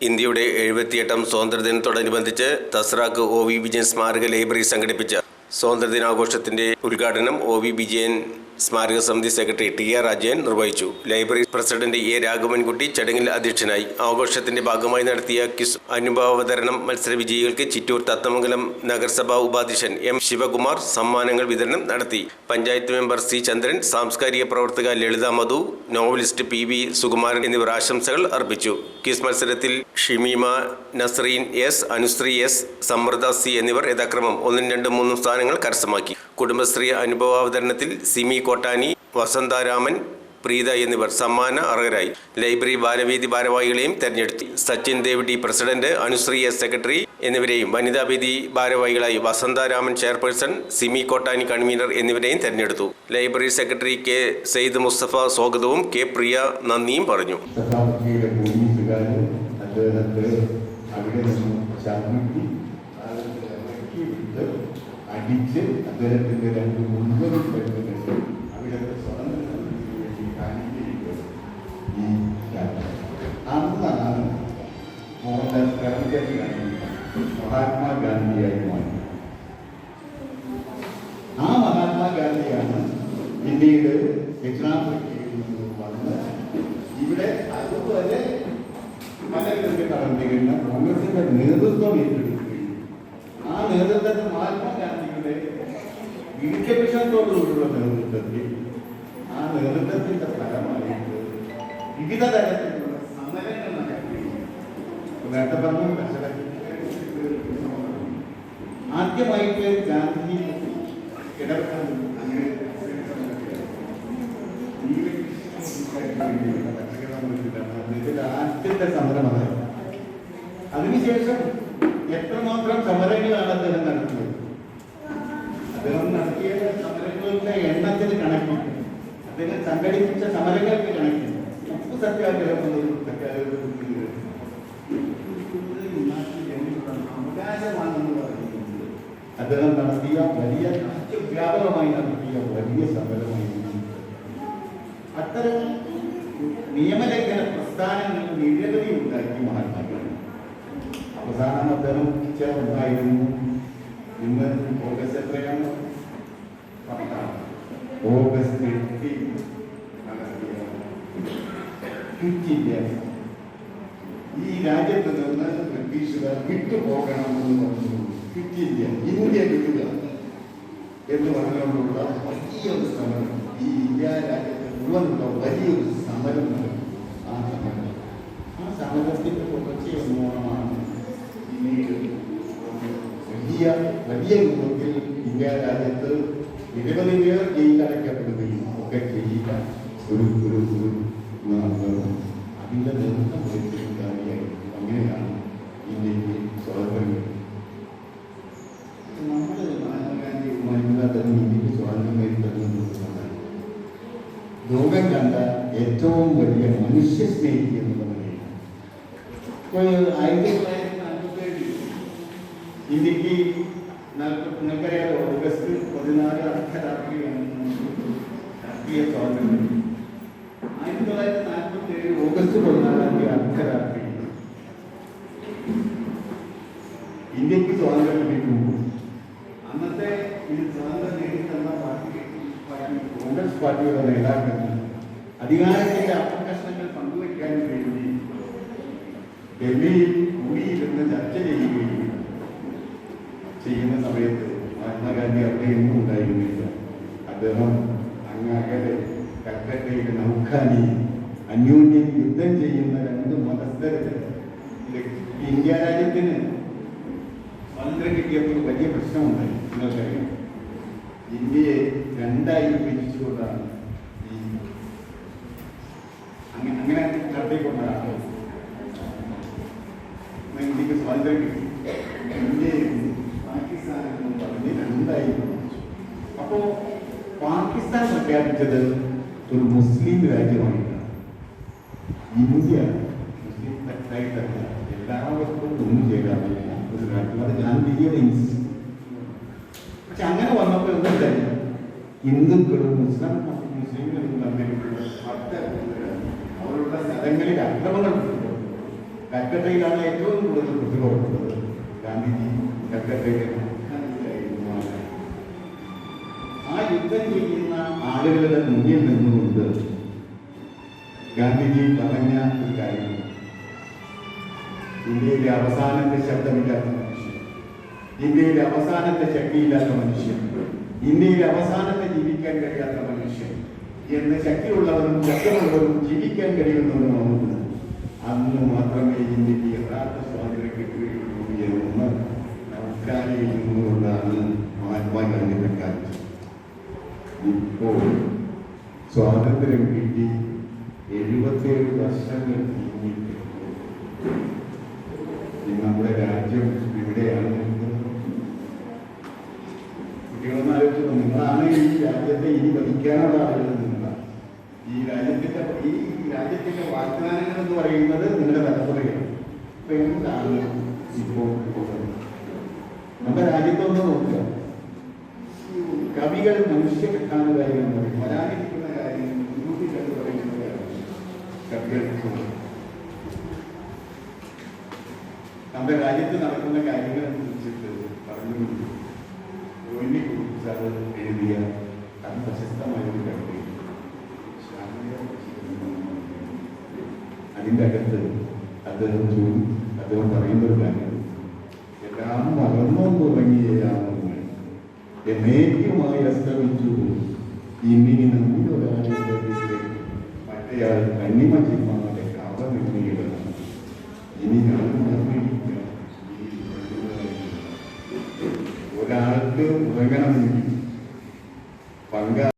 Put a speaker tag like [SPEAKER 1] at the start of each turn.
[SPEAKER 1] ഇന്ത്യയുടെ എഴുപത്തിയെട്ടാം സ്വാതന്ത്ര്യദിനത്തോടനുബന്ധിച്ച് തസ്രാക്ക് ഒ വി വിജയൻ സ്മാരക ലൈബ്രറി സംഘടിപ്പിച്ച സ്വാതന്ത്ര്യദിനാഘോഷത്തിന്റെ ഉദ്ഘാടനം ഒ വി വിജയൻ സ്മാരക സമിതി സെക്രട്ടറി ടി ആർ രാജയൻ നിർവഹിച്ചു. ലൈബ്രറി പ്രസിഡന്റ് എ രാഘവൻകുട്ടി ചടങ്ങിൽ അധ്യക്ഷനായി. ആഘോഷത്തിന്റെ ഭാഗമായി നടത്തിയ ക്വിസ് അനുഭവാവതരണം മത്സര വിജയികൾക്ക് ചിറ്റൂർ തത്തമംഗലം നഗരസഭാ ഉപാധ്യക്ഷൻ എം ശിവകുമാർ സമ്മാനങ്ങൾ വിതരണം നടത്തി. പഞ്ചായത്ത് മെമ്പർ സി ചന്ദ്രൻ സാംസ്കാരിക പ്രവർത്തക Lalitha Madhu novelist P V Sukumaran എന്നിവർ ആശംസകൾ അർപ്പിച്ചു. ക്വിസ് മത്സരത്തിൽ Shimeema Nasreen S Anusree S Samriddha C എന്നിവർ യഥാക്രമം ഒന്നും രണ്ടും മൂന്നും സ്ഥാനങ്ങൾ കരസ്ഥമാക്കി. കുടുംബശ്രീ അനുഭവാവതരണത്തിൽ സിമി കോട്ടാനി വസന്താരാമൻ പ്രീത എന്നിവർ സമ്മാന അർഹരായി. ലൈബ്രറി ബാലവേദി ഭാരവാഹികളെയും തെരഞ്ഞെടുത്തു. Sachin Dev D president Anusree S secretary എന്നിവരെയും വനിതാവേദി ഭാരവാഹികളായി വസന്താരാമൻ ചെയർപേഴ്സൺ സിമി കോട്ടാനി കൺവീനർ എന്നിവരെയും തെരഞ്ഞെടുത്തു. Library secretary K Syed Mustafa സ്വാഗതവും കെ പ്രിയ നന്ദിയും പറഞ്ഞു.
[SPEAKER 2] അടിച്ച് അദ്ദേഹത്തിന്റെ രണ്ട് മുഴുവൻ പെണ്ണുകൾ അവിടുത്തെ മോഹൻദാസ് കരംചന്ദ് ഗാന്ധി മഹാത്മാഗാന്ധിയായി മാറി. ആ മഹാത്മാഗാന്ധിയാണ് പിന്നീട് ദക്ഷിണാഫ്രിക്കയിൽ വന്ന് ഇവിടെ അതുപോലെ മലകൾക്ക് കടന്നിരുന്ന കോൺഗ്രസിന്റെ നേതൃത്വം ഏറ്റെടുക്കുകയും ആ നേതൃത്വത്തിൽ മഹാത്മാഗാന്ധിയുടെ ദീർഘവിഷയത്തോടുകൂടിയുള്ള നേതൃത്വത്തിൽ ആ നേതൃത്വത്തിന്റെ ഫലമായിട്ട് വിവിധ തരത്തിലുള്ള സമരങ്ങൾ നേരത്തെ പറഞ്ഞു ആദ്യമായിട്ട് ഗാന്ധി ഇടപെട്ടത് അങ്ങനെ ആദ്യത്തെ സമരമാണ് അതിനുശേഷം എത്രമാത്രം സമരങ്ങളാണ് അദ്ദേഹം നടത്തിയത് അദ്ദേഹം നടത്തിയ സമരങ്ങളുടെ എണ്ണത്തിന് കണക്കില്ല അദ്ദേഹം സംഘടിപ്പിച്ച സമരങ്ങൾക്ക് കണക്കില്ല ഉപ്പ് സത്യാഗ്രഹം എന്നൊരു സത്യാഗ്രഹം അവകാശമാണെന്ന് പറയുന്നത് അദ്ദേഹം നടത്തിയ വലിയ വ്യാപകമായി നടത്തിയ വലിയ സമരമായി അത്തരം നിയമലംഘന പ്രസ്ഥാനങ്ങൾ നിരവധി ഉണ്ടാക്കി മഹാത്മാഗാന്ധി അവസാനം അദ്ദേഹം ഉണ്ടായിരുന്നു ഇന്ന് ഓഗസ്റ്റ് എത്രയാണ്? August 15, last year, 15 years. ഈ രാജ്യത്ത് നിന്ന് ബ്രിട്ടീഷുകാർ വിട്ടുപോകണം എന്ന് പറഞ്ഞു ഫിഫ്റ്റീൻ ഇയർ ഇന്ത്യ വിടുക എന്ന് പറഞ്ഞുകൊണ്ടുള്ള വലിയൊരു സമരം ഈ ഇന്ത്യ രാജ്യത്ത് മുഴുവനുള്ള വലിയൊരു സമരം നടക്കും ആ സമരം ആ സമരത്തിന്റെ തുടർച്ച മൂലമാണ് പിന്നീട് വലിയ വലിയ രൂപത്തിൽ ഇന്ത്യ രാജ്യത്ത് നിരവധി പേർ ജയിലടയ്ക്കപ്പെടുകയും ഒക്കെ ചെയ്യുക ഒരു ഒരു ഒരു അതിന്റെ നേതൃത്വം വഹിച്ചിട്ടുണ്ടായി അങ്ങനെയാണ് ഇന്ത്യയ്ക്ക് സ്വാതന്ത്ര്യം. നമ്മൾ മഹാത്മാഗാന്ധി മഹിളാതരം ഇന്ത്യയ്ക്ക് സ്വാതന്ത്ര്യം നേടിത്തരുന്നത് ലോകം കണ്ട ഏറ്റവും വലിയ മനുഷ്യ സ്നേഹി എന്നുള്ള ഇപ്പോൾ ആയിരത്തി തൊള്ളായിരത്തി നാൽപ്പത്തേഴിൽ ഇന്ത്യയ്ക്ക് നാൽപ്പ- നിങ്ങൾക്കറിയാലോ ഓഗസ്റ്റ് പതിനാല് അർദ്ധരാത്രിയാണ് രാഷ്ട്രീയ സ്വാതന്ത്ര്യം ആയിരത്തി തൊള്ളായിരത്തി നാൽപ്പത്തി ഏഴ് ഓഗസ്റ്റ് പതിനാലാം തീയതി അർദ്ധരാത്രി. ഇന്ത്യയ്ക്ക് സ്വാതന്ത്ര്യം ലഭിക്കുമ്പോൾ അന്നത്തെ ഈ സ്വാതന്ത്ര്യം നേടിത്തന്ന പാർട്ടി കോൺഗ്രസ് പാർട്ടിയുടെ നേതാക്കൾ അധികാരത്തിന്റെ അപകർഷണങ്ങൾ പങ്കുവയ്ക്കാൻ വേണ്ടി ഡൽഹിയിൽ കൂടിയിരുന്ന് ചർച്ച ചെയ്യുകയും ചെയ്യുന്ന സമയത്ത് മഹാത്മാഗാന്ധി അവിടെ എങ്ങും ഉണ്ടായിരുന്നില്ല. അദ്ദേഹം അങ്ങ് അകലെ കൽക്കട്ടയിലെ നൗഖാനി അന്യോന്യം യുദ്ധം ചെയ്യുന്ന രണ്ട് മതസ്ഥരുടെ ഇന്ത്യ രാജ്യത്തിന് സ്വാതന്ത്ര്യം കിട്ടിയപ്പോൾ വലിയ പ്രശ്നമുണ്ടായി. നിങ്ങൾക്കറിയാം. ഇന്ത്യയെ രണ്ടായി വിഭജിച്ചുകൊണ്ടാണ് ഈ അങ്ങനെ അങ്ങനെ നടത്തിക്കൊണ്ടാണ് ഇന്ത്യയ്ക്ക് സ്വാതന്ത്ര്യം കിട്ടി. ഇന്ത്യയും പാകിസ്ഥാനും പറഞ്ഞ് രണ്ടായി വിഭജിച്ചു. പ്രഖ്യാപിച്ചത് ഒരു മുസ്ലിം രാജ്യമായിട്ടാണ്. India Muslim സെക്ടറായിട്ടല്ല. എല്ലാവർക്കും ഒന്നും ചേരാറില്ല ഒരു രാജ്യം. അത് ഗാന്ധിജിയുടെ പക്ഷെ അങ്ങനെ വന്നപ്പോൾ എന്തുണ്ടായി ഹിന്ദുക്കളും മുസ്ലിം മുസ്ലിങ്ങളും തമ്മിലുള്ള അവരുടെ സ്ഥലങ്ങളിൽ അക്രമങ്ങൾ. കൽക്കട്ടയിലാണ് ഏറ്റവും കൂടുതൽ കുട്ടികളുള്ളത് ഗാന്ധിജി കൽക്കട്ടയിലെ യുദ്ധം ചെയ്യുന്ന ആളുകളുടെ മുന്നിൽ നിന്നുകൊണ്ട് ഗാന്ധിജി പറഞ്ഞ ഒരു കാര്യം. ഇന്ത്യയിലെ അവസാനത്തെ ശബ്ദമില്ലാത്ത മനുഷ്യൻ. ഇന്ത്യയിലെ അവസാനത്തെ ശക്തിയില്ലാത്ത മനുഷ്യൻ. ഇന്ത്യയിലെ അവസാനത്തെ ജീവിക്കാൻ കഴിയാത്ത മനുഷ്യൻ. എന്ന് ശക്തിയുള്ളവരും ശക്തിയുള്ളവരും ജീവിക്കാൻ കഴിയുന്നവരുമാണ് അന്ന് മാത്രമേ ഇന്ത്യയ്ക്ക് യഥാർത്ഥ സ്വാതന്ത്ര്യം കിട്ടുകയുള്ളൂ എന്ന് നമസ്കാരയിൽ നിന്നുകൊണ്ടാണ് മഹാത്മാഗാന്ധി പ്രഖ്യാപിച്ചത് ഇപ്പോൾ സ്വാതന്ത്ര്യം കിട്ടി. എഴുപത്തിയേഴ് വർഷങ്ങൾ നമ്മുടെ രാജ്യം ഇവിടെയാണ് കുട്ടികളൊന്നാലോചിച്ചു നിങ്ങളാണ് ഈ രാജ്യത്തെ ഇനി ഭരിക്കാനുള്ള ആളുകൾ നിങ്ങളാണ് ഈ രാജ്യത്തിന്റെ ഈ രാജ്യത്തിന്റെ വാഗ്ദാനങ്ങൾ എന്ന് പറയുന്നത് നിങ്ങളുടെ തലമുറയാണ്. അപ്പൊ എന്താണ് ഇപ്പോൾ നമ്മുടെ രാജ്യത്തൊന്ന് നോക്കുക. കവികൾ മനുഷ്യ കെട്ടാനുകാരി കാര്യങ്ങൾ പറയും വരാനിരിക്കുന്ന കാര്യങ്ങൾ നമ്മുടെ രാജ്യത്ത് നടക്കുന്ന കാര്യങ്ങളെ കുറിച്ചിട്ട് പറഞ്ഞു ഒഴിഞ്ഞു കുറിച്ചാൽ എഴുതിയ അതിപ്രശസ്തമായ ഒരു കവിത അതിന്റെ അകത്ത് അദ്ദേഹം അദ്ദേഹം പറയുന്ന ഒരു കാര്യം എല്ലാം മറന്നു തുടങ്ങിയാണെന്ന് എമേക്കുമായി അസ്തമിച്ചു ഇനി നമ്മുടെ ഒരാളെ മറ്റേയാൾ കണ്ണിമ ജീവങ്ങളുടെ ഇനി ഞാൻ ഒരാൾക്ക് ഉറങ്ങണമെങ്കിൽ